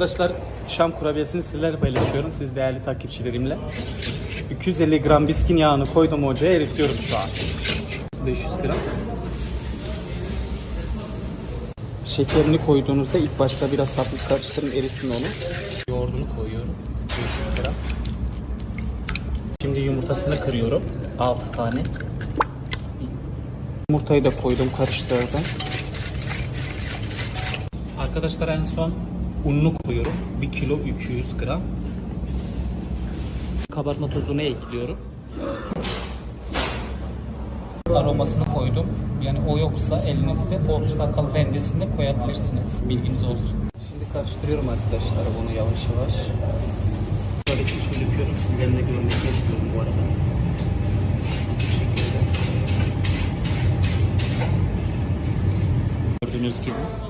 Arkadaşlar Şam kurabiyesini sizlerle paylaşıyorum. Siz değerli takipçilerimle. 250 gram biskin yağını koydum ocağa eritiyorum şu an. 500 gram. Şekerini koyduğunuzda ilk başta biraz hafif karıştırın eritin onu. Yoğurdunu koyuyorum. 500 gram. Şimdi yumurtasını kırıyorum. 6 tane. Yumurtayı da koydum karıştırdım. Arkadaşlar en son ununu koyuyorum. 1 kilo 200 gram. Kabartma tozunu ekliyorum. Aromasını koydum. Yani o yoksa elinizde portakal rendesini de koyabilirsiniz. Bilginiz olsun. Şimdi karıştırıyorum arkadaşlar bunu yavaş yavaş. Böyle şöyle yapıyorum. Sizlerin de görmesini istiyorum bu arada. Gördüğünüz gibi.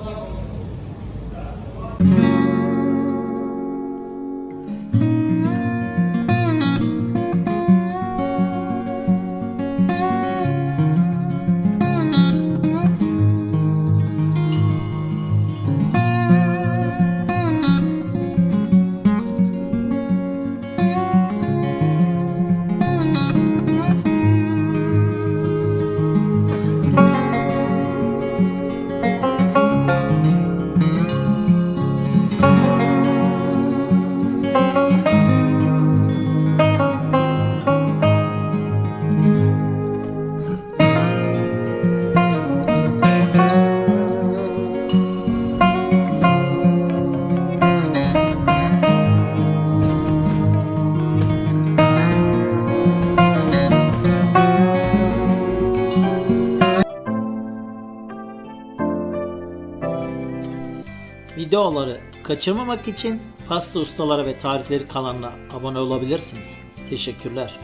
Videoları kaçırmamak için Pasta Ustaları ve Tarifleri kanalına abone olabilirsiniz. Teşekkürler.